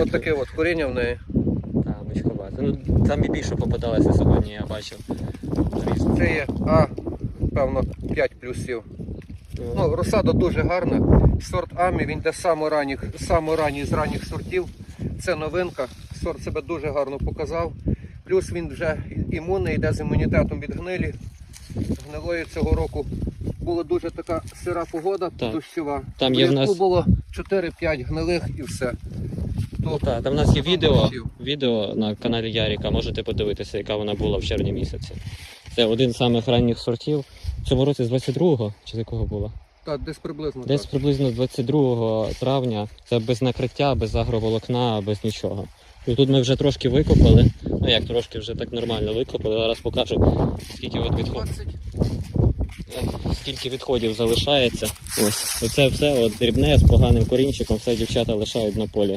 От таке от коріння в неї. Так, мішковато. Ну, там і більше попадалося сьогодні, я бачив. Звісно. Це є А, певно, 5 плюсів. Ну, розсада дуже гарна. Сорт Амі, він йде саме ранніх, з ранніх сортів. Це новинка. Сорт себе дуже гарно показав. Плюс він вже імунний, йде з імунітетом від гнилі. Гнилої цього року була дуже така сира погода, Так. дощова. Там є в нас- було 4-5 гнилих і все. Ну так, там в нас є відео, відео на каналі Яріка, можете подивитися, яка вона була в червні місяці. Це один з самих ранніх сортів. В цьому році з 22-го, чи з якого було? Так, десь приблизно Десь так. приблизно 22 травня. Це без накриття, без агроволокна, без нічого. І тут ми вже трошки викопали. Ну як трошки вже так нормально викопали. Зараз покажу, скільки от відходів. Скільки відходів залишається. Ось. Оце все от дрібне з поганим корінчиком, все дівчата лишають на полі.